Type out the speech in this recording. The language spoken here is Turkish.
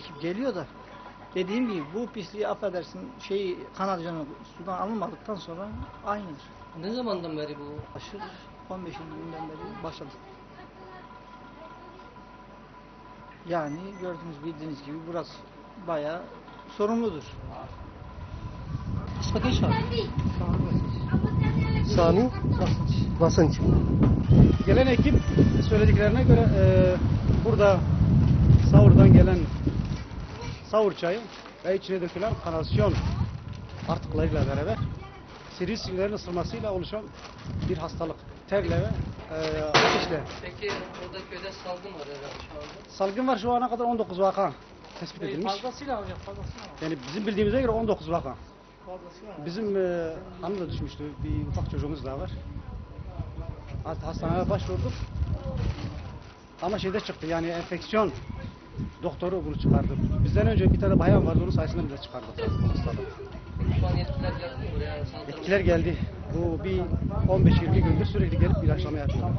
ekip geliyor da dediğim gibi bu pisliği affedersin şey kanalcanı sudan alınmadıktan sonra aynıdır. Ne zamandan beri bu? Aşırı 15 günden beri başladı. Yani gördüğünüz bildiğiniz gibi burası bayağı sorumludur. Geç abi. Sami Basınç. Basınç. Gelen ekip söylediklerine göre e, burada sahurdan gelen sahur çayı ve içine dökülen kanasyon artıklarıyla beraber sivrisineğlerin ısırmasıyla oluşan bir hastalık. Terle ve e, ateşle. Peki orada köyde salgın var herhalde şu anda. Salgın var şu ana kadar 19 vaka tespit edilmiş. Fazlasıyla hocam fazlasıyla. Yani bizim bildiğimize göre 19 vaka. Fazlasıyla. Bizim e, hanım da düşmüştü. Bir ufak çocuğumuz daha var. Hast- Hastaneye başvurduk. Ama şeyde çıktı yani enfeksiyon doktoru bunu çıkardı. Bizden önce bir tane bayan vardı onun sayesinde bize çıkardı hastalığı. Peki şu an yetkililer geldi mi buraya? Saldırı Etkiler geldi. Bu bir 15-20 gündür sürekli gelip ilaçlama yapıyor.